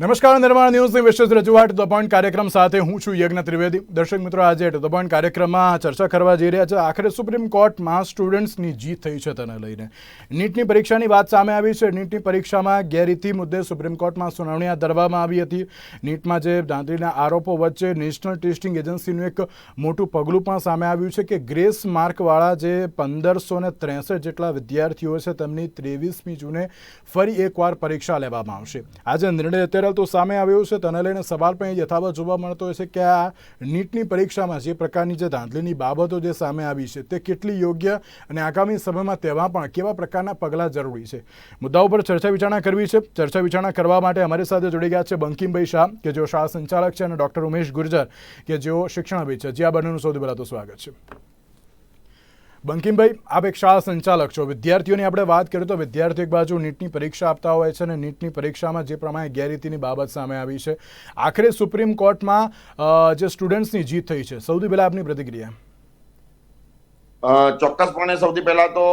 નમસ્કાર, નિર્માણ ન્યૂઝની વિશેષ રજૂઆત. ધ કાર્યક્રમ સાથે હું છું યજ્ઞ ત્રિવેદી. દર્શક મિત્રો, આજે ધ પોઈન્ટ કાર્યક્રમમાં ચર્ચા કરવા જઈ રહ્યા છે. આખરે સુપ્રીમ કોર્ટમાં સ્ટુડન્ટ્સની જીત થઈ છે તેને લઈને. નીટની પરીક્ષાની વાત સામે આવી છે. નીટની પરીક્ષામાં ગેરરીતિ મુદ્દે સુપ્રીમ કોર્ટમાં સુનાવણી હાથ ધરવામાં આવી હતી. નીટમાં જે દાંતરીના આરોપો વચ્ચે નેશનલ ટેસ્ટિંગ એજન્સીનું એક મોટું પગલું પણ સામે આવ્યું છે કે ગ્રેસ માર્કવાળા જે પંદરસો ને ત્રેસઠ જેટલા વિદ્યાર્થીઓ છે, તેમની ત્રેવીસમી જૂને ફરી એકવાર પરીક્ષા લેવામાં આવશે. આજે નિર્ણય અત્યારે તો સામે આવ્યો છે. તેને લઈને સવાલ પણ યથાવત જોવા મળતો હોય છે કે આ નીટની પરીક્ષામાં જે પ્રકારની જે ધાંધલીની બાબતો જે સામે આવી છે તે કેટલી યોગ્ય અને આગામી સમયમાં તેમાં પણ કેવા પ્રકારના પગલાં જરૂરી છે. મુદ્દાઓ પર ચર્ચા વિચારણા કરવી છે. ચર્ચા વિચારણા કરવા માટે અમારી સાથે જોડી ગયા છે બંકિમભાઈ શાહ, કે જેઓ શાળા સંચાલક છે, અને ડૉક્ટર ઉમેશ ગુર્જર, કે જેઓ શિક્ષણવિદ છે. જે આ બંનેનું સૌથી પહેલાં તો સ્વાગત છે. બંકિમભાઈ આપ એક શાળા સંચાલક છો. વિદ્યાર્થીઓની આપણે વાત કરીએ તો વિદ્યાર્થીઓ એક બાજુ નીટની પરીક્ષા આપતા હોય છે અને નીટની પરીક્ષામાં જે પ્રમાણે ગેરરીતિની બાબત સામે આવી છે. આખરે સુપ્રીમ કોર્ટમાં જે સ્ટુડન્ટ્સની જીત થઈ છે. સૌથી પહેલાં આપની પ્રતિક્રિયા. ચોક્કસપણે સૌથી પહેલા તો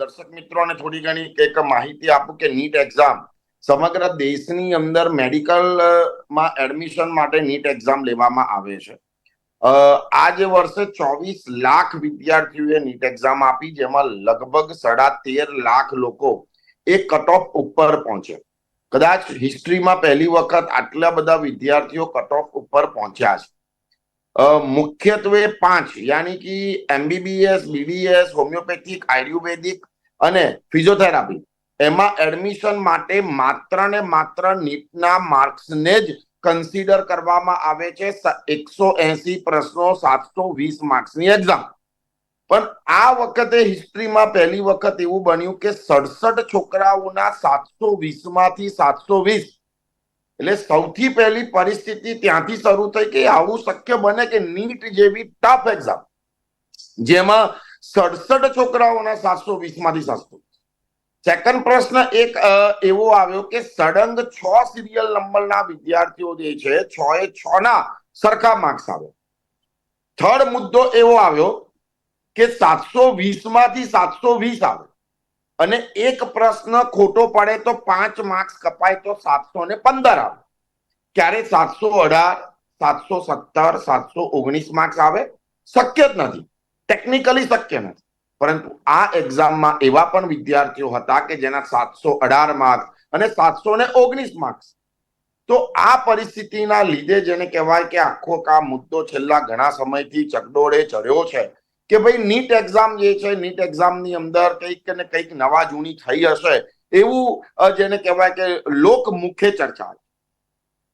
દર્શક મિત્રોને થોડી ઘણી એક માહિતી આપું કે નીટ એક્ઝામ સમગ્ર દેશની અંદર મેડિકલમાં એડમિશન માટે નીટ એક્ઝામ લેવામાં આવે છે. આ જે વર્ષે ચોવીસ લાખ વિદ્યાર્થીઓએ નીટ એક્ઝામ આપી, જેમાં લગભગ સાડા તેર લાખ લોકો એ કટ ઓફ ઉપર પહોંચે. કદાચ હિસ્ટ્રીમાં પહેલી વખત આટલા બધા વિદ્યાર્થીઓ કટ ઓફ ઉપર પહોંચ્યા છે. મુખ્યત્વે પાંચ, યાની કે એમબીબીએસ બીડીએસ હોમિયોપેથિક આયુર્વેદિક અને ફિઝિયોથેરાપી એમાં એડમિશન માટે માત્ર ને માત્ર નીટના માર્ક્સને જ કન્સિડર કરવામાં આવે છે એકસો એસી પ્રશ્નો સાતસો વીસ માર્ક્સની એક્ઝામ પણ આ વખતે હિસ્ટ્રીમાં પહેલી વખત એવું બન્યું કે સડસઠ છોકરાઓના સાતસો વીસમાંથી સાતસો વીસ. એટલે સૌથી પહેલી પરિસ્થિતિ ત્યાંથી શરૂ થઈ કે આવું શક્ય બને કે નીટ જેવી ટફ એક્ઝામ જેમાં સડસઠ છોકરાઓના સાતસો વીસમાંથી સાતસો. સેકન્ડ પ્રશ્ન એક એવો આવ્યો કે સળંગ છ સિરિયલ નંબરના વિદ્યાર્થીઓ જે છે, છ એ છ ના સરખા માર્ક્સ આવે. થર્ડ મુદ્દો એવો આવ્યો કે સાતસો વીસમાંથી સાતસો વીસ આવે. અને એક પ્રશ્ન ખોટો પડે તો પાંચ માર્ક્સ કપાય તો સાતસો ને પંદર આવે. ક્યારે સાતસો અઢાર, સાતસો સત્તર, સાતસો ઓગણીસ માર્ક્સ આવે? શક્ય જ નથી. ટેકનિકલી શક્ય નથી. પરંતુ આ એક્ઝામમાં એવા પણ વિદ્યાર્થીઓ હતા કે જેના સાતસો અઢાર માર્ક્સ અને સાતસો ને ઓગણીસ માર્ક્સ તો આ પરિસ્થિતિના લીધે જેને કહેવાય કે આખો આ મુદ્દો છેલ્લા ઘણા સમયથી ચકડોળે ચડ્યો છે કે ભાઈ નીટ એક્ઝામ જે છે, નીટ એક્ઝામની અંદર કંઈક ને કંઈક નવા જૂની થઈ હશે એવું જેને કહેવાય કે લોક મુખ્ય ચર્ચા.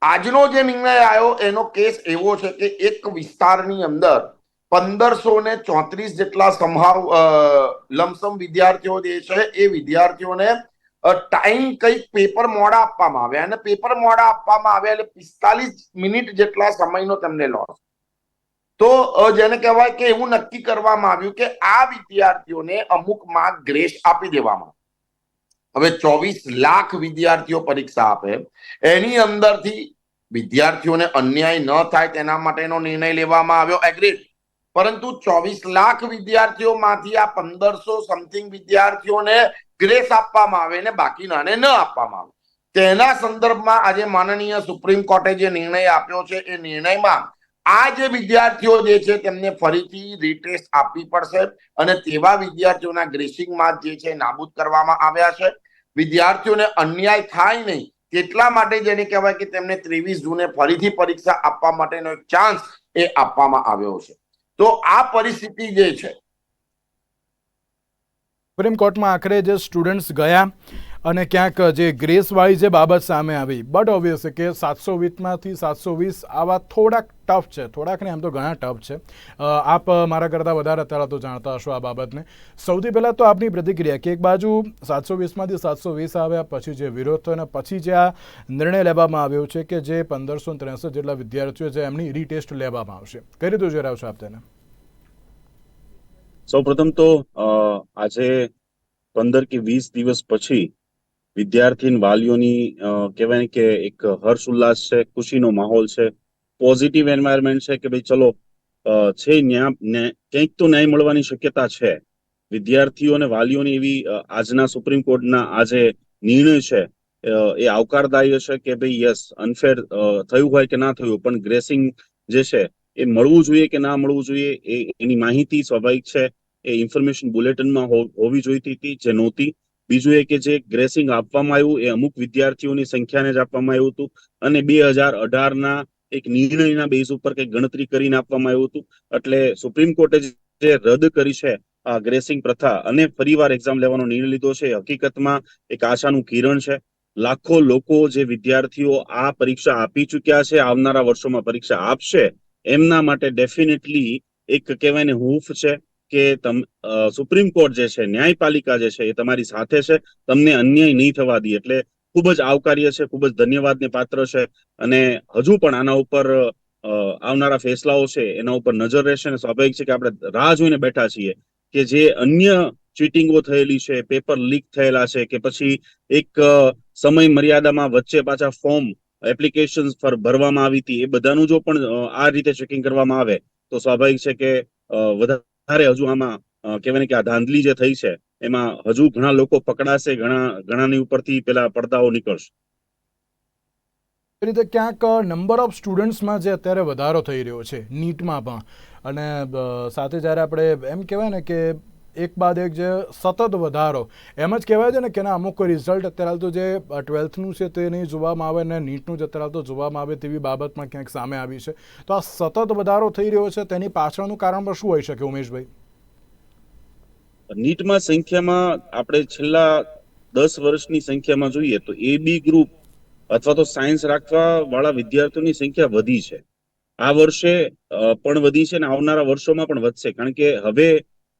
આજનો જે નિર્ણય આવ્યો એનો કેસ એવો છે કે એક વિસ્તારની અંદર પંદરસો ને ચોત્રીસ જેટલા સંભાવ લમસમ વિદ્યાર્થીઓ જે છે, એ વિદ્યાર્થીઓને ટાઈમ કંઈક પેપર મોડા આપવામાં આવ્યા અને પેપર મોડા આપવામાં આવ્યા એટલે પિસ્તાલીસ મિનિટ જેટલા સમયનો તેમને લોસ. તો જેને કહેવાય કે એવું નક્કી કરવામાં આવ્યું કે આ વિદ્યાર્થીઓને અમુક માર્ક ગ્રેસ આપી દેવામાં. હવે ચોવીસ લાખ વિદ્યાર્થીઓ પરીક્ષા આપે. એની અંદરથી વિદ્યાર્થીઓને અન્યાય ન થાય તેના માટેનો નિર્ણય લેવામાં આવ્યો. એગ્રીડ પરંતુ ચોવીસ લાખ વિદ્યાર્થીઓમાંથી આ પંદરસો સમથિંગ વિદ્યાર્થીઓને ગ્રેસ આપવામાં આવે ને બાકીનાને ન આપવામાં આવે. તેના સંદર્ભમાં આજે માનનીય સુપ્રીમ કોર્ટે જે નિર્ણય આપ્યો છે, એ નિર્ણયમાં આ જે વિદ્યાર્થીઓ જે છે તેમને ફરીથી રીટેસ્ટ આપવી પડશે અને તેવા વિદ્યાર્થીઓના ગ્રેસિંગ માર્ક જે છે નાબૂદ કરવામાં આવ્યા છે. વિદ્યાર્થીઓને અન્યાય થાય નહીં એટલા માટે જેને કહેવાય કે તેમને ત્રેવીસ જૂને ફરીથી પરીક્ષા આપવા માટેનો ચાન્સ એ આપવામાં આવ્યો છે. તો આ પરિસ્થિતિ જે છે, સુપ્રીમ કોર્ટમાં આખરે જે સ્ટુડન્ટ્સ ગયા અને ક્યાંક જે ગ્રેસવાળી જે બાબત સામે આવી. બટ ઓબ્વિયસ કે સાતસો વીસમાંથી સાતસો વીસ આવા થોડાક ટફ છે. થોડાક ને એમ તો ઘણા ટફ છે. આપ મારા કરતાં વધારે અત્યારે તો જાણતા હશો આ બાબતને. સૌથી પહેલાં તો આપની પ્રતિક્રિયા કે એક બાજુ સાતસો વીસમાંથી સાતસો વીસ આવ્યા, પછી જે વિરોધ થયો અને પછી જે આ નિર્ણય લેવામાં આવ્યો છે કે જે પંદરસો ત્રેસઠ જેટલા વિદ્યાર્થીઓ છે એમની રીટેસ્ટ લેવામાં આવશે. કઈ રીતે જોઈ છો આપ તેને? સૌપ્રથમ તો આજે પંદર કે વીસ દિવસ પછી વિદ્યાર્થી વાલીઓની કહેવાય કે એક હર્ષ ઉલ્લાસ છે, ખુશીનો માહોલ છે, પોઝિટિવ એન્વાયરમેન્ટ છે કે ભાઈ ચલો છે ન્યાય કંઈક તો ન્યાય મળવાની શક્યતા છે. વિદ્યાર્થીઓ અને વાલીઓની એવી આજના સુપ્રીમ કોર્ટના આજે નિર્ણય છે એ આવકારદાયી છે કે ભાઈ યસ, અનફેર થયું હોય કે ના થયું, પણ ગ્રેસિંગ જે છે, એ મળવું જોઈએ કે ના મળવું જોઈએ, એ, એની માહિતી સ્વાભાવિક છે. એ ઇન્ફોર્મેશન બુલેટિનમાં હોવી જોઈતી હતી, જે નહોતી. બીજું એ કે જે ગ્રેસિંગ આપવામાં આવ્યું, એ અમુક વિદ્યાર્થીઓની સંખ્યાને જ આપવામાં આવ્યું હતું. અને બે હજાર અઢારના એક નિર્ણયના બેઝ ઉપર કંઈક ગણતરી કરીને આપવામાં આવ્યું હતું. એટલે સુપ્રીમ કોર્ટે જે રદ કરી છે આ ગ્રેસિંગ પ્રથા, અને ફરીવાર એક્ઝામ લેવાનો નિર્ણય લીધો છે હકીકતમાં એક આશાનું કિરણ છે. લાખો લોકો જે વિદ્યાર્થીઓ આ પરીક્ષા આપી ચુક્યા છે, આવનારા વર્ષોમાં પરીક્ષા આપશે, એમના માટે ડેફિનેટલી એક કહેવાય ને હૂફ છે. કે સુપ્રીમ કોર્ટ જે છે ન્યાયપાલિકા જે છે એ તમારી સાથે છે તમને અન્યાય નહીં થવા દે એટલે ખૂબ જ આવકાર્ય છે ખૂબ જ ધન્યવાદને પાત્ર છે અને હજુ પણ આના ઉપર આવનારા ફેસલાઓ છે એના ઉપર નજર રહેશે અને સ્વાભાવિક છે કે આપણે રાહ જોઈને બેઠા છીએ કે જે અન્ય ચીટિંગો થયેલી છે પેપર લીક થયેલા છે કે પછી એક સમય મર્યાદામાં વચ્ચે પાછા ફોર્મ એપ્લિકેશન પર ભરવામાં આવી હતી એ બધાનું જો પણ આ રીતે ચેકિંગ કરવામાં આવે તો સ્વાભાવિક છે કે અ, વધારે હજુ આમાં કહેવાય કે આ ધાંધલી જે થઈ છે, એમાં હજુ ઘણા લોકો પકડાશે, ઘણા, ઘણાની ઉપરથી પેલા પડદાઓ નીકળશે. એ રીતે ક્યાંક નંબર ઓફ સ્ટુડન્ટ્સમાં જે અત્યારે વધારો થઈ રહ્યો છે, નીટમાં પણ. અને સાથે જ્યારે આપણે એમ કહેવાય ને કે એક બાદ એક જે સતત વધારો, એમ જ કહેવાય છે ને કે અમુક રિઝલ્ટ અત્યારે તો જે ટ્વેલ્થનું છે તે નહીં જોવામાં આવે ને નીટનું જ અત્યારે તો જોવામાં આવે તેવી બાબતમાં ક્યાંક સામે આવી છે. તો આ સતત વધારો થઈ રહ્યો છે, તેની પાછળનું કારણ પણ શું હોઈ શકે ઉમેશભાઈ? નીટમાં સંખ્યામાં આપણે છેલ્લા દસ વર્ષની સંખ્યામાં જોઈએ તો એ બી ગ્રુપ અથવા તો સાયન્સ રાખવા વાળા વિદ્યાર્થીઓની સંખ્યા વધી છે. આ વર્ષે પણ વધી છે અને આવનારા વર્ષોમાં પણ વધશે. કારણ કે હવે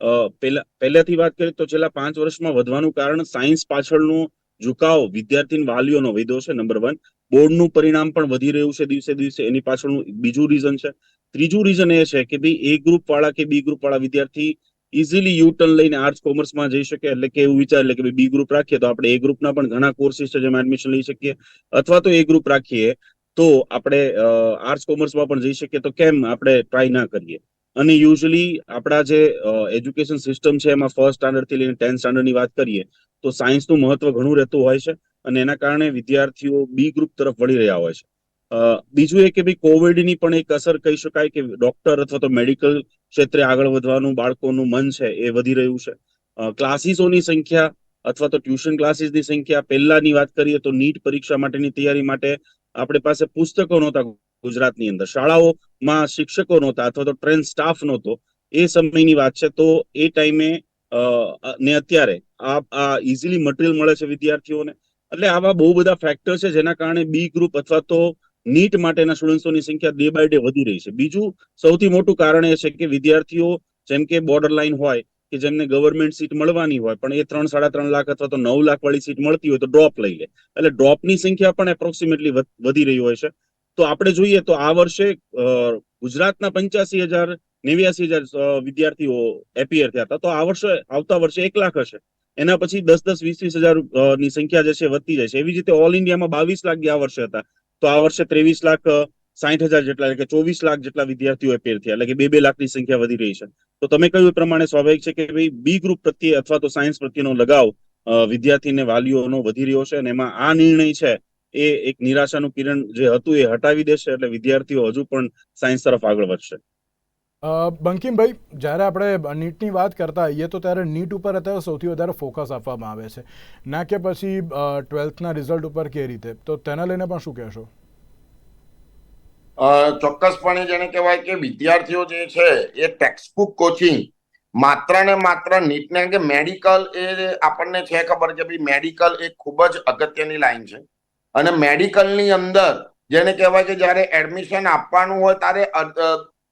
પહેલા પહેલાથી વાત કરીએ તો છેલ્લા પાંચ વર્ષમાં વધવાનું કારણ સાયન્સ પાછળનું ઝુકાવ વિદ્યાર્થી વાલીઓનો વધ્યો છે નંબર વન બોર્ડનું પરિણામ પણ વધી રહ્યું છે દિવસે દિવસે. એની પાછળનું બીજું રીઝન છે. ત્રીજું રીઝન એ છે કે ભાઈ એ ગ્રુપ વાળા કે બી ગ્રુપ વાળા વિદ્યાર્થી ઇઝીલી યુ ટર્ન લઈને આર્ટ્સ કોમર્સમાં જઈ શકે. એટલે કે એવું વિચાર એટલે કે બી ગ્રુપ રાખીએ તો આપણે એ ગ્રુપના પણ ઘણા કોર્સિસ છે જેમાં એડમિશન લઈ શકીએ. અથવા તો એ ગ્રુપ રાખીએ તો આપણે આર્ટ્સ કોમર્સમાં પણ જઈ શકીએ. તો કેમ આપણે ટ્રાય ના કરીએ? અને યુઝલી આપણા જે એજ્યુકેશન સિસ્ટમ છે એમાં ફર્સ્ટ સ્ટાન્ડર્ડથી લઈને ટેન્થ સ્ટાન્ડર્ડની વાત કરીએ, તો સાયન્સનું મહત્વ ઘણું રહેતું હોય છે અને એના કારણે વિદ્યાર્થીઓ બી ગ્રુપ તરફ વળી રહ્યા હોય છે. બીજું એ કે ભાઈ કોવિડની પણ એક અસર કહી શકાય કે ડોક્ટર અથવા તો મેડિકલ ક્ષેત્રે આગળ વધવાનું, બાળકોનું મન છે એ વધી રહ્યું છે. ક્લાસીસોની સંખ્યા અથવા તો ટ્યુશન ક્લાસીસની સંખ્યા પહેલાની વાત કરીએ તો નીટ પરીક્ષા માટેની તૈયારી માટે આપણી પાસે પુસ્તકો નહોતા ગુજરાતની અંદર. શાળાઓમાં શિક્ષકો નહોતા અથવા તો ટ્રેન સ્ટાફ નહોતો. એ સમયની વાત છે તો એ ટાઈમે ને અત્યારે આ આ ઇઝીલી મટીરિયલ મળે છે વિદ્યાર્થીઓને. એટલે આવા બહુ બધા ફેક્ટર છે જેના કારણે બી ગ્રુપ અથવા તો નીટ માટેના સ્ટુડન્ટ્સોની સંખ્યા ડે બાય ડે વધી રહી છે. બીજું સૌથી મોટું કારણ એ છે કે વિદ્યાર્થીઓ જેમ કે બોર્ડર લાઈન હોય કે જેમને ગવર્મેન્ટ સીટ મળવાની હોય, પણ એ ત્રણ, સાડા ત્રણ લાખ અથવા તો નવ લાખ વાળી સીટ મળતી હોય તો ડ્રોપ લઈ લે. એટલે ડ્રોપની સંખ્યા પણ એપ્રોક્સિમેટલી વધી રહી હોય છે. તો આપણે જોઈએ તો આ વર્ષે ગુજરાતના પંચ્યાસી હજાર નેવ્યાસી હજાર વિદ્યાર્થીઓ એપીયર થયા હતા. તો આ વર્ષે, આવતા વર્ષે એક લાખ હશે. એના પછી દસ દસ, વીસ વીસ હજારની સંખ્યા જે છે વધતી જાય છે. એવી રીતે ઓલ ઇન્ડિયામાં બાવીસ લાખ ગયા વર્ષે હતા. તો આ વર્ષે ત્રેવીસ લાખ સાઠ હજાર જેટલા, એટલે કે ચોવીસ લાખ જેટલા વિદ્યાર્થીઓ એપીયર થયા. એટલે કે બે બે લાખની સંખ્યા વધી રહી છે. તો તમે કહ્યું એ પ્રમાણે સ્વાભાવિક છે કે ભાઈ બી ગ્રુપ પ્રત્યે અથવા તો સાયન્સ પ્રત્યેનો લગાવ વિદ્યાર્થીને વાલીઓનો વધી રહ્યો છે અને એમાં આ નિર્ણય છે એ એક નિરાશાનું કિરણ જે હતું એ હટાવી દેશે એટલે વિદ્યાર્થીઓ હજુ પણ સાયન્સ તરફ આગળ વધશે. અ, બંકિમભાઈ જ્યારે આપણે નીટની વાત કરતા હોઈએ તો ત્યારે નીટ ઉપર અત્યારે સૌથી વધારે ફોકસ આપવામાં આવે છે. ના કે પછી ટ્વેલ્થના રિઝલ્ટ ઉપર કે રીતે? તો તેના લઈને પણ શું કહેશો? ચોક્કસપણે જેને કહેવાય કે વિદ્યાર્થીઓ જે છે એ ટેક્સ્ટબુક કોચિંગ માત્ર ને માત્ર નીટને કે મેડિકલ એ આપણને છે ખબર કે ભાઈ મેડિકલ એ ખૂબ જ અગત્યની લાઈન છે. અને મેડિકલની અંદર જેને કહેવાય કે જ્યારે એડમિશન આપવાનું હોય ત્યારે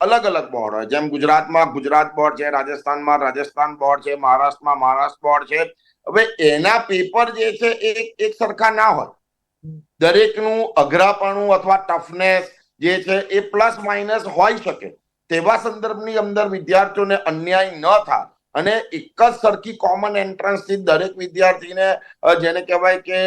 અલગ અલગ બોર્ડ હોય. જેમ ગુજરાતમાં ગુજરાત બોર્ડ છે, રાજસ્થાનમાં રાજસ્થાન બોર્ડ છે, મહારાષ્ટ્રમાં મહારાષ્ટ્ર બોર્ડ છે. હવે એના પેપર જે છે એ એક- એક સરખા ના હોય. દરેકનું અઘરાપણું અથવા ટફનેસ જે છે એ પ્લસ માઇનસ હોઈ શકે. તેવા સંદર્ભની અંદર વિદ્યાર્થીઓને અન્યાય ન થાય. અને એક જ સરખી કોમન એન્ટ્રન્સથી દરેક વિદ્યાર્થીને જેને કહેવાય કે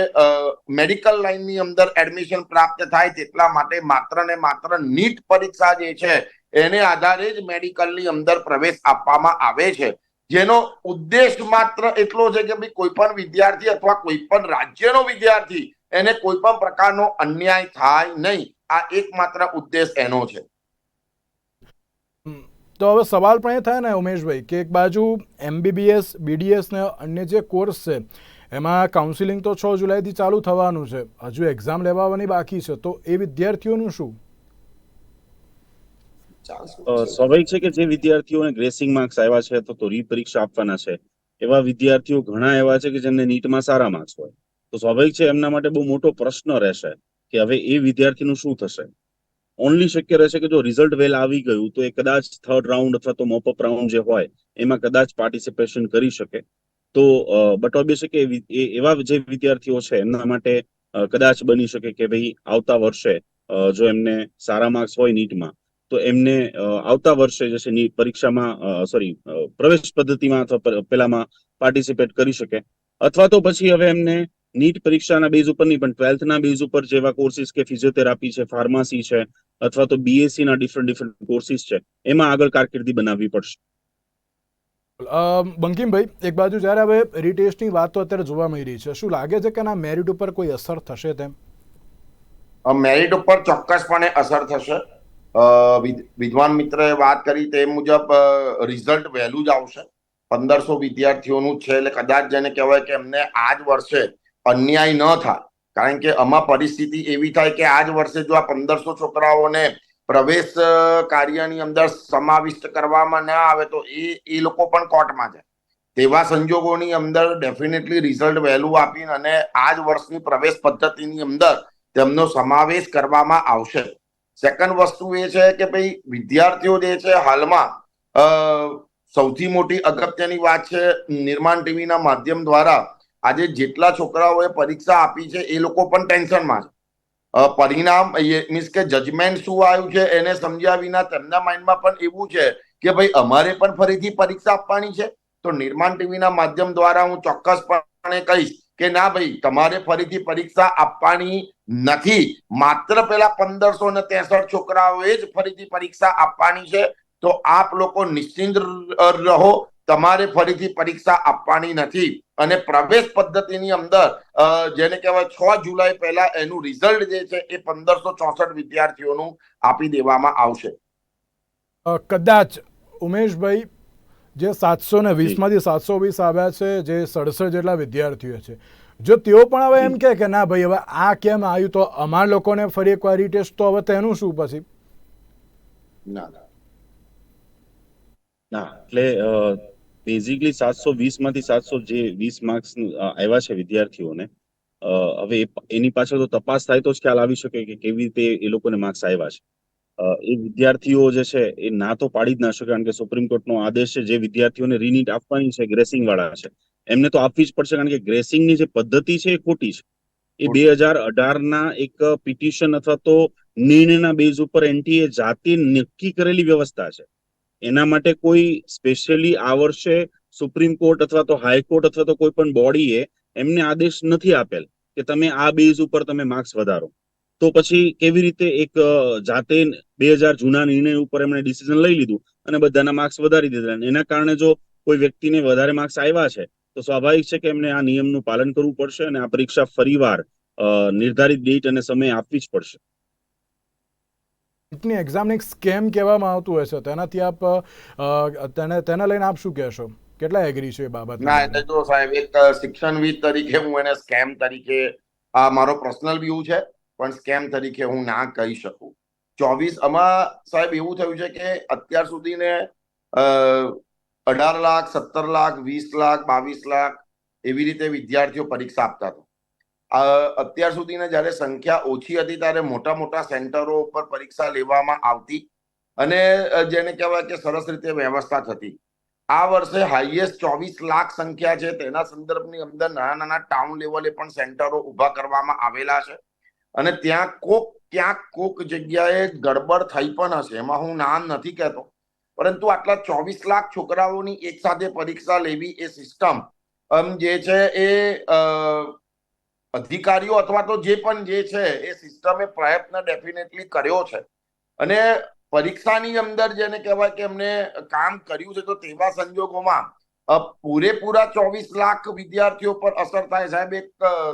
મેડિકલ લાઇનની અંદર એડમિશન પ્રાપ્ત થાય તેટલા માટે માત્ર ને માત્ર નીટ પરીક્ષા જે છે, એને આધારે જ મેડિકલની અંદર પ્રવેશ આપવામાં આવે છે. જેનો ઉદ્દેશ માત્ર એટલો છે કે ભાઈ કોઈ પણ વિદ્યાર્થી અથવા કોઈ પણ રાજ્યનો વિદ્યાર્થી એને કોઈ પણ પ્રકારનો અન્યાય થાય નહીં. આ એકમાત્ર ઉદ્દેશ એનો છે. તો હવે સવાલ પણ એ થાય ને, ઉમેશભાઈ, કે એક બાજુ એમબીબીએસ બીડીએસ ને અન્ય જે કોર્સ છે, એમાં કાઉન્સિલિંગ તો છ જુલાઈથી ચાલુ થવાનું છે. હજુ એક્ઝામ લેવાની બાકી છે. તો એ વિદ્યાર્થીઓનું શું? સ્વાભાવિક છે કે જે વિદ્યાર્થીઓને ગ્રેસિંગ માર્ક્સ આવ્યા છે, તો તો રીપરીક્ષા આપવાના છે. એવા વિદ્યાર્થીઓ ઘણા એવા છે કે જેમને નીટમાં સારા માર્ક્સ હોય. તો સ્વાભાવિક છે એમના માટે બહુ મોટો પ્રશ્ન રહેશે કે હવે એ વિદ્યાર્થીનું શું થશે? ઓનલી શક્ય રહેશે કે જો રિઝલ્ટ વેલ આવી ગયું, તો એ કદાચ થર્ડ રાઉન્ડ અથવા તો મોપઅપ રાઉન્ડ જે હોય, એમાં કદાચ પાર્ટિસિપેશન કરી શકે. તો બટ ઓબ્વિયસ કે એવા જે વિદ્યાર્થીઓ છે, એમના માટે કદાચ બની શકે કે ભાઈ આવતા વર્ષે જો એમને સારા માર્ક્સ હોય નીટમાં, તો એમને આવતા વર્ષે જે છે નીટ પરીક્ષામાં સોરી પ્રવેશ પદ્ધતિમાં અથવા પેલામાં પાર્ટિસિપેટ કરી શકે. અથવા તો પછી હવે એમને નીટ પરીક્ષાના બેઝ ઉપર નહીં પણ ટ્વેલ્થના બેઝ ઉપર જેવા કોર્સિસ કે ફિઝિયોથેરાપી છે ફાર્મસી છે અથવા તો બીએસસી ના ડિફરન્ટ ડિફરન્ટ કોર્સિસ છે એમાં આગળ કારકિર્દી બનાવવી પડશે. અ, બંકિમભાઈ એક બાજુ જ્યારે હવે રીટેસ્ટની વાત તો અત્યારે જોવા મળી રહી છે શું લાગે છે કે ના મેરિટ ઉપર કોઈ અસર થશે તેમ? મેરિટ ઉપર ચોક્કસપણે અસર થશે. અ, વિદ્વાન મિત્રએ વાત કરી તે મુજબ રિઝલ્ટ વહેલું જ આવશે. પંદરસો વિદ્યાર્થીઓનું છે એટલે કદાચ જેને કહેવાય કે એમને આ જ વર્ષે અન્યાય ન થાય. કારણ કે આમાં પરિસ્થિતિ એવી થાય કે આજ વર્ષે જો આ પંદરસો છોકરાઓને પ્રવેશ કાર્યની અંદર સમાવિષ્ટ કરવામાં ન આવે તો એ એ લોકો પણ કોર્ટમાં જાય. તેવા સંજોગોની અંદર ડેફિનેટલી રિઝલ્ટ વહેલું આપીને અને આ જ વર્ષની પ્રવેશ પદ્ધતિની અંદર તેમનો સમાવેશ કરવામાં આવશે. સેકન્ડ વસ્તુ એ છે કે ભાઈ, વિદ્યાર્થીઓ જે છે હાલમાં સૌથી મોટી અગત્યની વાત છે નિર્માણ ટીવીના માધ્યમ દ્વારા આજે જેટલા છોકરાઓએ પરીક્ષા આપી છે, એ લોકો પણ ટેન્શનમાં છે. પરિણામ મીન્સ કે જજમેન્ટ શું આવ્યું છે, એને સમજ્યા વિના તેમના માઇન્ડમાં પણ એવું છે કે ભાઈ અમારે પણ ફરીથી પરીક્ષા આપવાની છે. તો નિર્માણ ટીવીના માધ્યમ દ્વારા હું ચોક્કસપણે કહીશ કે ના ભાઈ, તમારે ફરીથી પરીક્ષા આપવાની નથી. માત્ર પેલા પંદરસો ને ત્રેસઠ છોકરાઓએ જ ફરીથી પરીક્ષા આપવાની છે. તો આપ લોકો નિશ્ચિંત રહો. તમારે ફરીથી પરીક્ષા આપવાની નથી. અને પ્રવેશ પદ્ધતિની અંદર જેને કહેવાય છ જુલાઈ પહેલા એનું રિઝલ્ટ જે છે એ પંદરસો ચોસઠ વિદ્યાર્થીઓનું આપી દેવામાં આવશે. કદાચ ઉમેશભાઈ જે સાતસો ને વીસમાંથી સાતસો વીસ આવ્યા છે જે સડસઠ જેટલા વિદ્યાર્થીઓ છે જો તેઓ પણ હવે એમ કે કે ના ભાઈ હવે આ કેમ આવ્યું? તો અમારા લોકોને ફરી એકવાર રીટેસ્ટ તો હવે તેનું શું પછી? ના ના. ના એટલે બેઝિકલી સાતસો વીસમાંથી સાતસો જે વીસ માર્ક્સ આવ્યા છે વિદ્યાર્થીઓને હવે એની પાછળ તો તપાસ થાય તો જ ખ્યાલ આવી શકે કે કેવી રીતે એ લોકોને માર્ક્સ આવ્યા છે. એ વિદ્યાર્થીઓ જે છે એ ના તો પાડી જ ના શકે કારણ કે સુપ્રીમ કોર્ટનો આદેશ છે જે વિદ્યાર્થીઓને રીનીટ આપવાની છે ગ્રેસિંગ વાળા છે. એમને તો આપવી જ પડશે કારણ કે ગ્રેસિંગની જે પદ્ધતિ છે એ ખોટી છે. એ બે હજાર અઢારના એક પિટિશન અથવા તો નિર્ણયના બેઝ ઉપર એનટીએ જાતે નક્કી કરેલી વ્યવસ્થા છે. એના માટે કોઈ સ્પેશિયલી આ વર્ષે સુપ્રીમ કોર્ટ અથવા તો હાઈકોર્ટ અથવા તો કોઈ પણ બોડીએ એમને આદેશ નથી આપેલ કે તમે આ બેઝ ઉપર તમે માર્ક્સ વધારો. તો પછી કેવી રીતે એક જાતે બે હજાર જૂના નિર્ણય ઉપર એમણે ડિસિઝન લઈ લીધું અને બધાના માર્ક્સ વધારી દીધા. એના કારણે જો કોઈ વ્યક્તિને વધારે માર્ક્સ આવ્યા છે, તો સ્વાભાવિક છે કે એમને આ નિયમનું પાલન કરવું પડશે અને આ પરીક્ષા ફરીવાર નિર્ધારિત ડેટ અને સમય આપવી જ પડશે. નીટની એક્ઝામને એક સ્કેમ કહેવામાં આવતું હોય છે તેનાથી આપ તેને તેને લઈને આપ શું કહેશો? કેટલા એગ્રી છે એ બાબત ના એટલે જો સાહેબ એક શિક્ષણવિદ તરીકે હું એને સ્કેમ તરીકે આ મારો પર્સનલ વ્યૂ છે પણ સ્કેમ તરીકે હું ના કહી શકું. ચોવીસ આમાં સાહેબ એવું થયું છે કે અત્યાર સુધીને અઢાર લાખ સત્તર લાખ વીસ લાખ બાવીસ લાખ એવી રીતે વિદ્યાર્થીઓ પરીક્ષા આપતા હતા. અત્યાર સુધીને જ્યારે સંખ્યા ઓછી હતી ત્યારે મોટા મોટા સેન્ટરો ઉપર પરીક્ષા લેવામાં આવતી અને જેને કહેવાય કે સરસ રીતે વ્યવસ્થા થતી. આ વર્ષે હાઈએસ્ટ ચોવીસ લાખ સંખ્યા છે. તેના સંદર્ભની અંદર નાના નાના ટાઉન લેવલે પણ સેન્ટરો ઊભા કરવામાં આવેલા છે. અને ત્યાં કોક, ક્યાંક કોક જગ્યાએ ગડબડ થઈ પણ હશે. એમાં હું નામ નથી કહેતો. પરંતુ આટલા ચોવીસ લાખ છોકરાઓની એક સાથે પરીક્ષા લેવી એ સિસ્ટમ જે છે એ અધિકારીઓ અથવા તો જે પણ જે છે, એ સિસ્ટમે પ્રયત્ન ડેફિનેટલી કર્યો છે. અને પરીક્ષાની અંદર જેને કહેવાય કે એમને કામ કર્યું છે, તો તેવા સંજોગોમાં પૂરેપૂરા ચોવીસ લાખ વિદ્યાર્થીઓ પર અસર થાય. સાહેબ, એક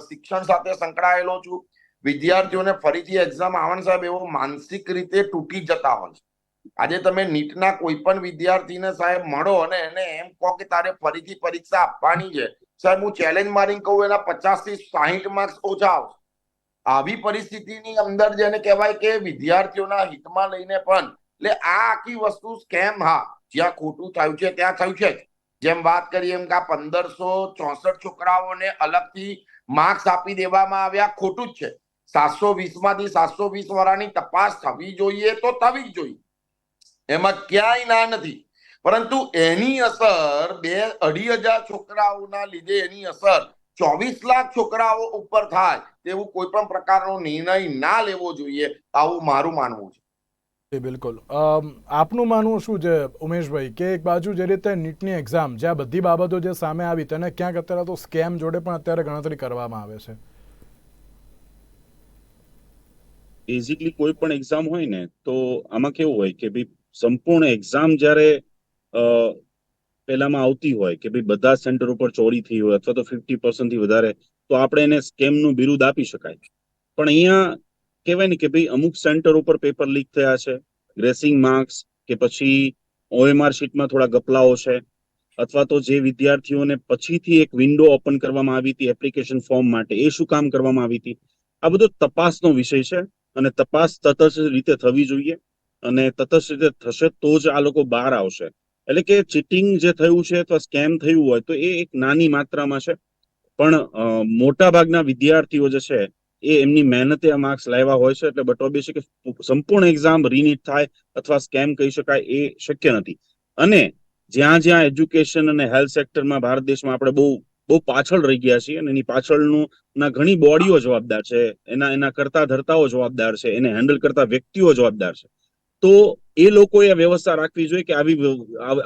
શિક્ષણ સાથે સંકળાયેલો છું. વિદ્યાર્થીઓને ફરીથી એક્ઝામ આવણ સાહેબ, એવો માનસિક રીતે તૂટી જતા હોય છે. આજે તમે નીટના કોઈ પણ વિદ્યાર્થીને સાહેબ મળો અને એને એમ કહો કે તારે ફરીથી પરીક્ષા આપવાની છે. સાહેબ, હું ચેલેન્જ મારીને કહું, એના પચાસથી સાહીઠ માર્ક્સ ઓછા આવશે. આવી પરિસ્થિતિની અંદર જેને કહેવાય કે વિદ્યાર્થીઓના હિતમાં લઈને પણ, એટલે આ આખી વસ્તુ સ્કેમ હા, જ્યાં ખોટું થયું છે, ત્યાં થયું છે જેમ વાત કરીએ એમ કે પંદરસો ચોસઠ છોકરાઓને અલગથી માર્ક્સ આપી દેવામાં આવ્યા, ખોટું જ છે. સાતસો વીસમાંથી સાતસો વીસ વાળાની તપાસ થવી જોઈએ તો થવી જ જોઈએ. એમાં ક્યાંય ના નથી. પરંતુ એની અસર બે અઢી હજાર છોકરાઓના લીધે એની અસર ચોવીસ લાખ છોકરાઓ ઉપર થાય તેવું કોઈ પણ પ્રકારનો નિર્ણય ના લેવો જોઈએ આવું મારું માનવું છે. જી બિલકુલ. અમ, આપનું માનવું શું છે ઉમેશભાઈ? કે એક બાજુ જે રીતે નીટની એક્ઝામ જ્યાં બધી બાબતો જે સામે આવી તેને ક્યાંક અત્યારે તો સ્કેમ જોડે પણ અત્યારે ગણતરી કરવામાં આવે છે. બેઝિકલી કોઈ પણ એક્ઝામ હોય ને તો આમાં કેવું હોય કે ભાઈ સંપૂર્ણ એક્ઝામ જ્યારે પહેલામાં આવતી હોય કે ભાઈ બધા સેન્ટર ઉપર ચોરી થઈ હોય અથવા તો ફિફ્ટી પર્સન્ટથી વધારે, તો આપણે એને સ્કેમનું બિરુદ આપી શકાય. પણ અહીંયા કહેવાય ને કે ભાઈ અમુક સેન્ટર ઉપર પેપર લીક થયા છે ગ્રેસિંગ માર્ક્સ કે પછી ઓએમઆર શીટમાં થોડા ગપલાઓ છે, અથવા તો જે વિદ્યાર્થીઓને પછીથી એક વિન્ડો ઓપન કરવામાં આવી હતી એપ્લિકેશન ફોર્મ માટે, એ શું કામ કરવામાં આવી હતી? આ બધો તપાસનો વિષય છે અને તપાસ તટસ્થ રીતે થવી જોઈએ. અને તટસ્થ રીતે થશે તો જ આ લોકો બહાર આવશે. એટલે કે ચીટિંગ જે થયું છે અથવા સ્કેમ થયું હોય તો એ એક નાની માત્રામાં છે. પણ મોટા ભાગના વિદ્યાર્થીઓ જે છે એ એમની મહેનતે આ માર્ક્સ લાવ્યા હોય છે એટલે બટોબી છે કે સંપૂર્ણ એક્ઝામ રીનીટ થાય અથવા સ્કેમ કહી શકાય એ શક્ય નથી. અને જ્યાં જ્યાં એજ્યુકેશન અને હેલ્થ સેક્ટરમાં ભારત દેશમાં આપણે બહુ બહુ પાછળ રહી ગયા છીએ અને એની પાછળનું ના ઘણી બોડીઓ જવાબદાર છે. એના એના કરતા ધરતાઓ જવાબદાર છે. એને હેન્ડલ કરતા વ્યક્તિઓ જવાબદાર છે. તો એ લોકોએ વ્યવસ્થા રાખવી જોઈએ કે આવી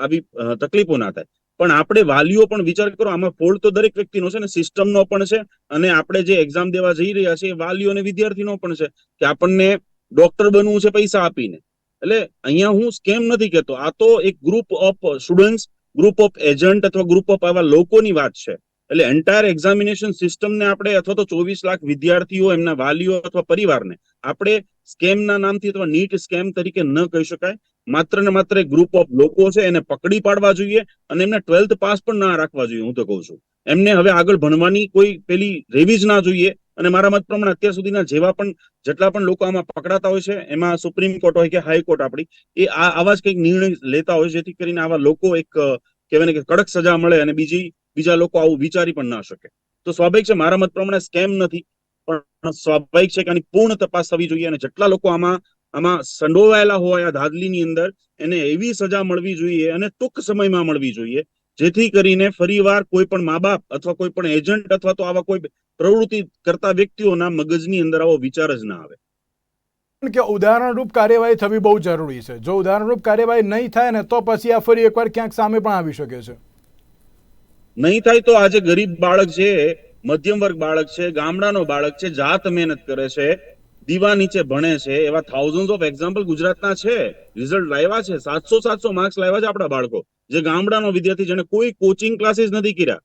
આવી તકલીફો ના થાય. પણ આપણે વાલીઓ પણ વિચાર કરો, આમાં ફોલ્ટ તો દરેક વ્યક્તિનો છે ને, સિસ્ટમનો પણ છે અને આપણે જે એક્ઝામ દેવા જઈ રહ્યા છે એ વાલીઓ અને વિદ્યાર્થીનો પણ છે કે આપણને ડોક્ટર બનવું છે પૈસા આપીને. એટલે અહીંયા હું સ્કેમ નથી કહેતો, આ તો એક group of students group of agent અથવા ગ્રુપ ઓફ આવા લોકોની વાત છે. એટલે એન્ટાયર એક્ઝામિનેશન સિસ્ટમને આપણે અથવા તો ચોવીસ લાખ વિદ્યાર્થીઓ, એમના વાલીઓ અથવા પરિવારને આપણે સ્કેમના નામથી અથવા નીટ સ્કેમ તરીકે ન કહી શકાય. માત્ર ને માત્ર ગ્રુપ ઓફ લોકો છે, એને પકડી પાડવા જોઈએ અને એમને ટ્વેલ્થ પાસ પણ ના રાખવા જોઈએ, હું તો કહું છું. એમને હવે આગળ ભણવાની કોઈ પેલી રેવી જ ના જોઈએ અને મારા મત પ્રમાણે અત્યાર સુધીના જેવા પણ, જેટલા પણ લોકો આમાં પકડાતા હોય છે, એમાં સુપ્રીમ કોર્ટ હોય કે હાઈકોર્ટ આપણી, એ આવા જ કંઈક નિર્ણય લેતા હોય જેથી કરીને આવા લોકો એક કહેવાય ને કે કડક સજા મળે અને બીજી બીજા લોકો આવું વિચારી પણ ના શકે. તો સ્વાભાવિક છે, મારા મત પ્રમાણે સ્કેમ નથી, પણ સ્વાભાવિક છે કે આની પૂર્ણ તપાસ થવી જોઈએ અને જેટલા લોકો આમાં આમાં સંડોવાયેલા હોય આ ધાદલીની અંદર, એને એવી સજા મળવી જોઈએ અને ટૂંક સમયમાં મળવી જોઈએ, જેથી કરીને ફરીવાર કોઈ પણ મા બાપ અથવા કોઈ પણ એજન્ટ અથવા તો આવા કોઈ પ્રવૃત્તિ કરતા વ્યક્તિઓના મગજની અંદર આવો વિચાર જ ના આવે. કે ઉદાહરણરૂપ કાર્યવાહી થવી બહુ જરૂરી છે. જો ઉદાહરણરૂપ કાર્યવાહી નહીં થાય ને તો પછી આ ફરી એકવાર ક્યાંક સામે પણ આવી શકે છે. નહીં થાય તો આજે ગરીબ બાળક છે, મધ્યમ વર્ગ બાળક છે, ગામડાનો બાળક છે, જાત મહેનત કરે છે, દીવા નીચે ભણે છે, એવા થાઉઝન્ડ ઓફ એક્ઝામ્પલ ગુજરાતના છે. રિઝલ્ટ લાવ્યા છે, સાતસો સાતસો માર્ક્સ લાવ્યા છે આપણા બાળકો. જે ગામડાનો વિદ્યાર્થી જેને કોઈ કોચિંગ ક્લાસીસ નથી કર્યા.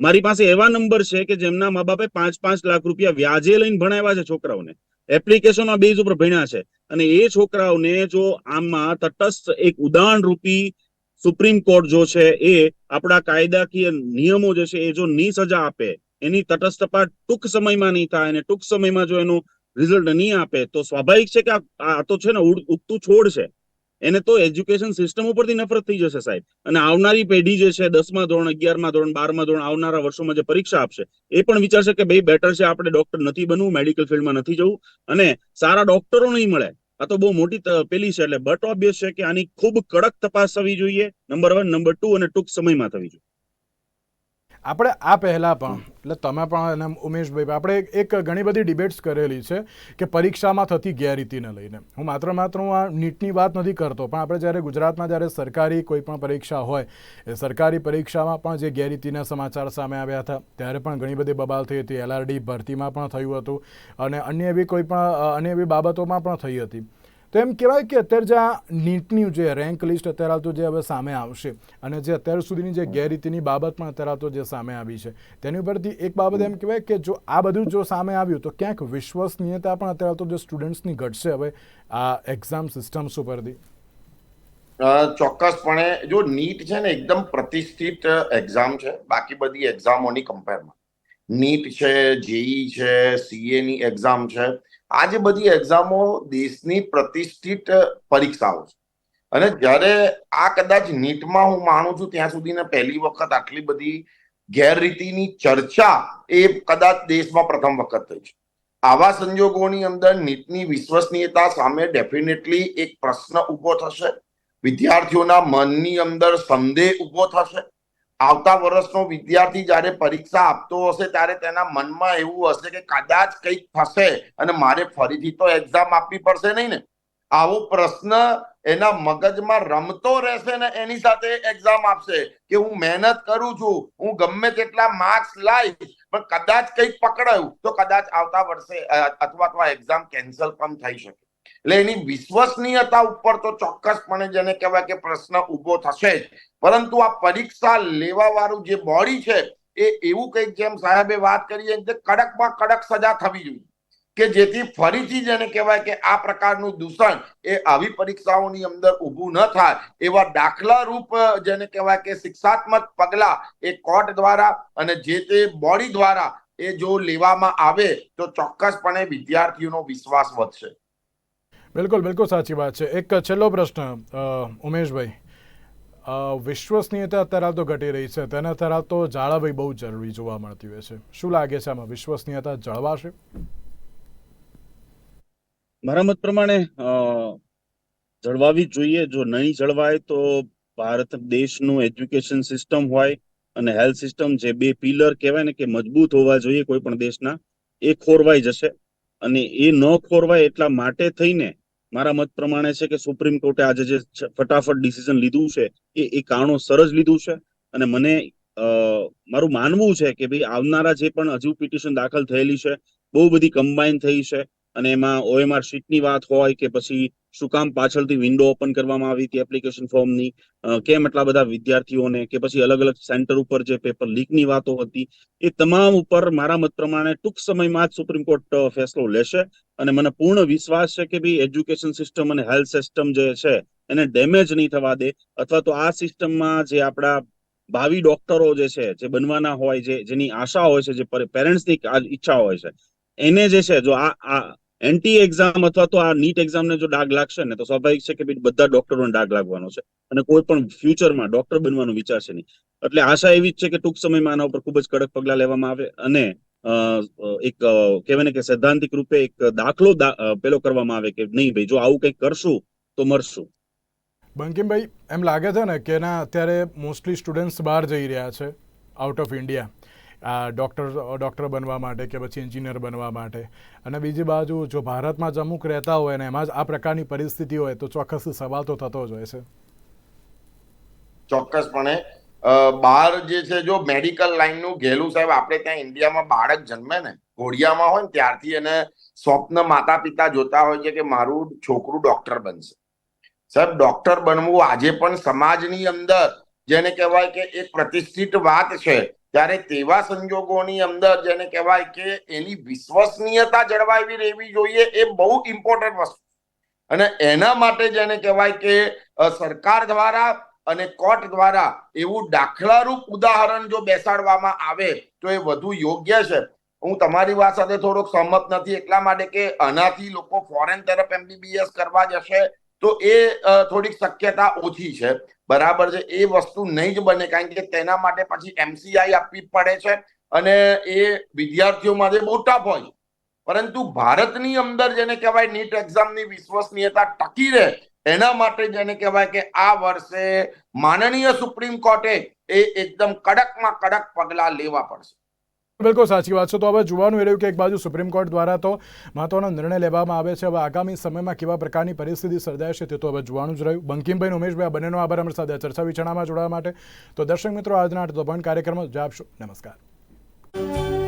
મારી પાસે એવા નંબર છે કે જેમના મા બાપે પાંચ પાંચ લાખ રૂપિયા વ્યાજે લઈને ભણાવ્યા છે છોકરાઓને. એપ્લિકેશનના બેઝ ઉપર ભણ્યા છે. અને એ છોકરાઓને જો આમાં તટસ્થ એક ઉદાહરણ રૂપી સુપ્રીમ કોર્ટ જો છે એ આપણા કાયદાકીય નિયમો જે છે એ જો ની સજા આપે, એની તટસ્થતા ટૂંક સમયમાં નહીં થાય અને ટૂંક સમયમાં જો એનું રિઝલ્ટ નહીં આપે, તો સ્વાભાવિક છે કે આ- તો છે ને ઉગતું છોડ છે. એને તો એજ્યુકેશન સિસ્ટમ ઉપરથી નફરત થઈ જશે સાહેબ. અને આવનારી પેઢી જે છે દસમા ધોરણ, અગિયારમા ધોરણ, બારમા ધોરણ, આવનારા વર્ષોમાં જે પરીક્ષા આપશે, એ પણ વિચારશે કે ભાઈ બેટર છે આપણે ડોક્ટર નથી બનવું મેડિકલ ફિલ્ડમાં નથી જવું અને સારા ડોક્ટરો નહીં મળે. આ તો બહુ મોટી પેલી છે એટલે બટ ઓબ્વિયસ છે કે આની ખૂબ કડક તપાસ થવી જોઈએ. નંબર વન નંબર ટુ અને ટૂંક સમયમાં થવી જોઈએ. આપણે આ પહેલાં પણ, એટલે તમે પણ અને ઉમેશભાઈ આપણે એક ઘણી બધી ડિબેટ્સ કરેલી છે કે પરીક્ષામાં થતી ગેરરીતિને લઈને. હું માત્ર માત્ર હું આ નીટની વાત નથી કરતો, પણ આપણે જ્યારે ગુજરાતમાં જ્યારે સરકારી કોઈ પણ પરીક્ષા હોય, એ સરકારી પરીક્ષામાં પણ જે ગેરરીતિના સમાચાર સામે આવ્યા હતા, ત્યારે પણ ઘણી બધી બબાલ થઈ હતી. એલઆરડી ભરતીમાં પણ થયું હતું અને અન્ય એવી કોઈ પણ અન્ય એવી બાબતોમાં પણ થઈ હતી. તો એમ કહેવાય કે અત્યારે જે આ નીટની જે રેન્ક લિસ્ટ અત્યારે હાલ તો જે હવે સામે આવશે અને જે અત્યાર સુધીની જે ગેરરીતિની બાબત પણ અત્યારે હાલ તો જે સામે આવી છે. તેની ઉપરથી એક બાબત એમ કહેવાય કે જો આ બધું જો સામે આવ્યું તો ક્યાંક વિશ્વસનીયતા પણ અત્યારે હાલ તો જે સ્ટુડન્ટ્સની ઘટશે હવે આ એક્ઝામ સિસ્ટમ્સ ઉપરથી. ચોક્કસપણે જો નીટ છે ને એકદમ પ્રતિષ્ઠિત એક્ઝામ છે, બાકી બધી એક્ઝામોની કમ્પેરમાં નીટ છે, જેઈ છે સીએની એક્ઝામ છે આ જે બધી એક્ઝામો દેશની પ્રતિષ્ઠિત પરીક્ષાઓ છે. અને જ્યારે આ કદાચ નીટમાં હું માનું છું, ત્યાં સુધીને પહેલી વખત આટલી બધી ગેરરીતિની ચર્ચા એ કદાચ દેશમાં પ્રથમ વખત થઈ છે. આવા સંજોગોની અંદર નીટની વિશ્વસનીયતા સામે ડેફિનેટલી એક પ્રશ્ન ઊભો થશે. વિદ્યાર્થીઓના મનની અંદર સંદેહ ઊભો થશે. આવતા વર્ષનો વિદ્યાર્થી જ્યારે પરીક્ષા આપતો હશે ત્યારે તેના મનમાં એવું હશે કે કદાચ કંઈક થશે અને મારે ફરીથી તો એક્ઝામ આપવી પડશે નહીં ને? આવો પ્રશ્ન એના મગજમાં રમતો રહેશે ને એની સાથે એક્ઝામ આપશે કે હું મહેનત કરું છું, હું ગમે તેટલા માર્ક્સ લાવીશ પણ કદાચ કંઈક પકડાયું તો કદાચ આવતા વર્ષે અથવા અથવા એક્ઝામ કેન્સલ પણ થઈ શકે. એટલે એની વિશ્વસનીયતા ઉપર તો ચોક્કસપણે જેને કહેવાય કે પ્રશ્ન ઊભો થશે જ. પરંતુ આ પરીક્ષા લેવા વાળું જે બોડી છે, એ એવું કંઈક જેમ સાહેબે વાત કરી એમ કડકમાં કડક સજા થવી જોઈએ. કે જેથી ફરીથી જેને કહેવાય કે આ પ્રકારનું દૂષણ એ આવી પરીક્ષાઓની અંદર ઊભું ન થાય, એવા દાખલા રૂપ જેને કહેવાય કે શિક્ષાત્મક પગલા એ કોર્ટ દ્વારા અને જે તે બોડી દ્વારા એ જો લેવામાં આવે તો ચોક્કસપણે વિદ્યાર્થીઓનો વિશ્વાસ વધશે. બિલકુલ બિલકુલ સાચી વાત છે. એક છેલ્લો પ્રશ્ન ઉમેશભાઈ. વિશ્વસનીયતા અત્યારે તો ઘટી રહી છે. તેને અત્યારે તો જાળવવી બહુ જરૂરી જોવા મળતી હોય છે. શું લાગે છે આમાં? વિશ્વસનીયતા જળવાશે? મારા મત પ્રમાણે જળવાવી જોઈએ. જો નહીં જળવાય તો ભારત દેશનું એજ્યુકેશન સિસ્ટમ હોય અને હેલ્થ સિસ્ટમ જે બે પિલર કહેવાય ને કે મજબૂત હોવા જોઈએ કોઈ પણ દેશના, એ ખોરવાઈ જશે. અને એ ન ખોરવાય એટલા માટે થઈને મારા મત પ્રમાણે છે કે સુપ્રીમ કોર્ટે આજે જે ફટાફટ ડિસિઝન લીધું છે, એ એ કારણોસર જ લીધું છે. અને મને મારું માનવું છે કે ભાઈ આવનારા જે પણ હજુ પિટિશન દાખલ થયેલી છે, બહુ બધી કમ્બાઈન થઈ છે. અને એમાં ઓએમઆર શીટની વાત હોય કે પછી શું કામ પાછળથી વિન્ડો ઓપન કરવામાં આવી હતી એપ્લિકેશન ફોર્મની કેમ એટલા બધા વિદ્યાર્થીઓને કે પછી અલગ અલગ સેન્ટર ઉપર જે પેપર લીકની વાતો હતી, એ તમામ ઉપર મારા મત પ્રમાણે ટૂંક સમયમાં જ સુપ્રીમ કોર્ટ ફેસલો લેશે. અને મને પૂર્ણ વિશ્વાસ છે કે ભાઈ એજ્યુકેશન સિસ્ટમ અને હેલ્થ સિસ્ટમ જે છે, એને ડેમેજ નહીં થવા દે. અથવા તો આ સિસ્ટમમાં જે આપણા ભાવિ ડોક્ટરો જે છે, જે બનવાના હોય, જે, જેની આશા હોય છે, જે પેરેન્ટ્સની ઈચ્છા હોય છે, એને જે છે, જો આ એન્ટી એક્ઝામ અથવા તો આ નીટ એક્ઝામને જો ડાઘ લાગશે ને, તો સ્વાભાવિક છે કે બધા ડોક્ટરોને ડાઘ લાગવાનો છે. અને કોઈ પણ ફ્યુચરમાં ડોક્ટર બનવાનું વિચારશે નહીં. એટલે આશા એવી જ છે કે ટૂંક સમયમાં આના ઉપર ખૂબ જ કડક પગલાં લેવામાં આવે અને એક કહેવાય ને કે સૈદ્ધાંતિક રૂપે એક દાખલો પેલો કરવામાં આવે કે નહીં ભાઈ, જો આવું કંઈક કરશું તો મરશું. બંકિમભાઈ, એમ લાગે છે ને કે ના અત્યારે મોસ્ટલી સ્ટુડન્ટ્સ બહાર જઈ રહ્યા છે out of India doctor doctor બનવા માટે કે પછી એન્જિનિયર બનવા માટે. અને બીજી બાજુ જો ભારતમાં જ અમુક રહેતા હોય ને એમાં જ આ પ્રકારની પરિસ્થિતિ હોય તો ચોક્કસ સવાલ તો થતો જ હોય છે. ચોક્કસપણે બહાર જે છે, જો મેડિકલ લાઈનનું ઘેલું સાહેબ, આપણે ત્યાં ઇન્ડિયામાં બાળક જન્મે ને, ઘોડિયામાં હોય ને, ત્યારથી એને સ્વપ્ન માતા પિતા જોતા હોય છે કે મારું છોકરું ડોક્ટર બનશે. સાહેબ ડોક્ટર બનવું આજે પણ સમાજની અંદર જેને કહેવાય કે એક પ્રતિષ્ઠિત વાત છે. ત્યારે તેવા સંજોગોની અંદર જેને કહેવાય કે એની વિશ્વસનીયતા જળવાવી રહેવી જોઈએ એ બહુ ઇમ્પોર્ટન્ટ વસ્તુ. અને એના માટે જેને કહેવાય કે સરકાર દ્વારા અને કોર્ટ દ્વારા એવું દાખલારૂપ ઉદાહરણ જો બેસાડવામાં આવે તો એ વધુ યોગ્ય છે. હું તમારી વાત સાથે થોડોક સહમત નથી એટલા માટે કે આનાથી લોકો ફોરેન તરફ એમબીબીએસ કરવા જશે તો એ થોડીક શક્યતા ઓછી છે. બરાબર છે? એ વસ્તુ નહીં જ બને, કારણ કે તેના માટે પછી એમસીઆઈ આપવી પડે છે અને એ વિદ્યાર્થીઓ માટે બહુ ટફ હોય પરંતુ ભારતની અંદર જેને કહેવાય નીટ એક્ઝામની વિશ્વસનીયતા ટકી રહે, એના માટે જેને કહેવાય કે આ વર્ષે માનનીય સુપ્રીમ કોર્ટે એ એકદમ કડકમાં કડક પગલા લેવા પડશે. બિલકુલ સાચી વાત છે. તો હવે જોવાનું એ રહ્યું કે એક બાજુ સુપ્રીમ કોર્ટ દ્વારા તો મહત્વનો નિર્ણય લેવામાં આવે છે. હવે આગામી સમયમાં કેવા પ્રકારની પરિસ્થિતિ સર્જાશે તે તો હવે જોવાનું જ રહ્યું. બંકિમભાઈ ઉમેશભાઈ, આ બંનેનો આભાર. અમારી સાથે ચર્ચા વિચારણામાં જોડાવા માટે. તો દર્શક મિત્રો, આજના દબાણ કાર્યક્રમ જ આપશો. નમસ્કાર.